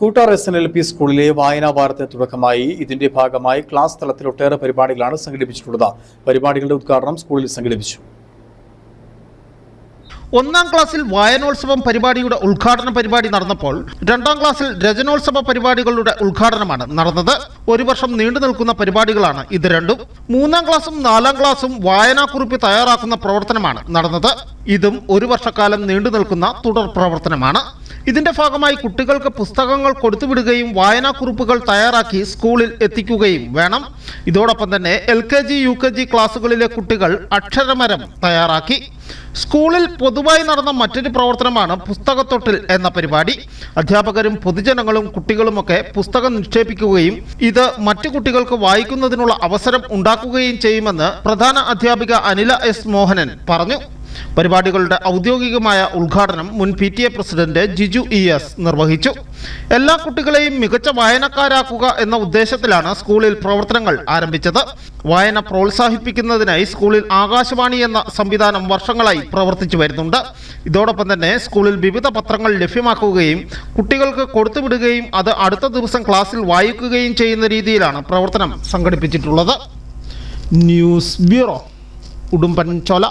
Koottar S N L P സ്കൂളിലെ വായനാ വാരത്തിന് തുടക്കമായി ഇതിന്റെ ഭാഗമായി ക്ലാസ് തലത്തിൽ ഒട്ടേറെ പരിപാടികളാണ് സംഘടിപ്പിച്ചിട്ടുള്ളത്. പരിപാടികളുടെ ഉദ്ഘാടനം സ്കൂളിൽ സംഘടിപ്പിച്ചു. ഒന്നാം ക്ലാസ്സിൽ വായനോത്സവം പരിപാടിയുടെ ഉദ്ഘാടന പരിപാടി നടന്നപ്പോൾ രണ്ടാം ക്ലാസ്സിൽ രചനോത്സവ പരിപാടികളുടെ ഉദ്ഘാടനമാണ് നടന്നത്. ഒരു വർഷം നീണ്ടു നിൽക്കുന്ന പരിപാടികളാണ് ഇത് രണ്ടും. മൂന്നാം ക്ലാസ്സും നാലാം ക്ലാസ്സും വായനാക്കുറിപ്പ് തയ്യാറാക്കുന്ന പ്രവർത്തനമാണ് നടന്നത്. ഇതും ഒരു വർഷക്കാലം നീണ്ടു നിൽക്കുന്ന തുടർ പ്രവർത്തനമാണ്. ഇതിന്റെ ഭാഗമായി കുട്ടികൾക്ക് പുസ്തകങ്ങൾ കൊടുത്തുവിടുകയും വായനാക്കുറിപ്പുകൾ തയ്യാറാക്കി സ്കൂളിൽ എത്തിക്കുകയും വേണം. ഇതോടൊപ്പം തന്നെ L K G U K G ക്ലാസ്സുകളിലെ കുട്ടികൾ അക്ഷരമരം തയ്യാറാക്കി. സ്കൂളിൽ പൊതുവായി നടന്ന മറ്റൊരു പ്രവർത്തനമാണ് പുസ്തകത്തൊട്ടിൽ എന്ന പരിപാടി. അധ്യാപകരും പൊതുജനങ്ങളും കുട്ടികളുമൊക്കെ പുസ്തകം നിക്ഷേപിക്കുകയും ഇത് മറ്റു കുട്ടികൾക്ക് വായിക്കുന്നതിനുള്ള അവസരം ഉണ്ടാക്കുകയും ചെയ്യുമെന്ന് പ്രധാന അധ്യാപിക അനില എസ് മോഹനൻ പറഞ്ഞു. പരിപാടികളുടെ ഔദ്യോഗികമായ ഉദ്ഘാടനം മുൻ P T A president Jiju E S നിർവഹിച്ചു. എല്ലാ കുട്ടികളെയും മികച്ച വായനക്കാരാക്കുക എന്ന ഉദ്ദേശത്തിലാണ് സ്കൂളിൽ പ്രവർത്തനങ്ങൾ ആരംഭിച്ചത്. വായന പ്രോത്സാഹിപ്പിക്കുന്നതിനായി സ്കൂളിൽ ആകാശവാണി എന്ന സംവിധാനം വർഷങ്ങളായി പ്രവർത്തിച്ചു വരുന്നുണ്ട്. ഇതോടൊപ്പം തന്നെ സ്കൂളിൽ വിവിധ പത്രങ്ങൾ ലഭ്യമാക്കുകയും കുട്ടികൾക്ക് കൊടുത്തുവിടുകയും അത് അടുത്ത ദിവസം ക്ലാസ്സിൽ വായിക്കുകയും ചെയ്യുന്ന രീതിയിലാണ് പ്രവർത്തനം സംഘടിപ്പിച്ചിട്ടുള്ളത്. ന്യൂസ് ബ്യൂറോ ഉടുമ്പൻ ചോല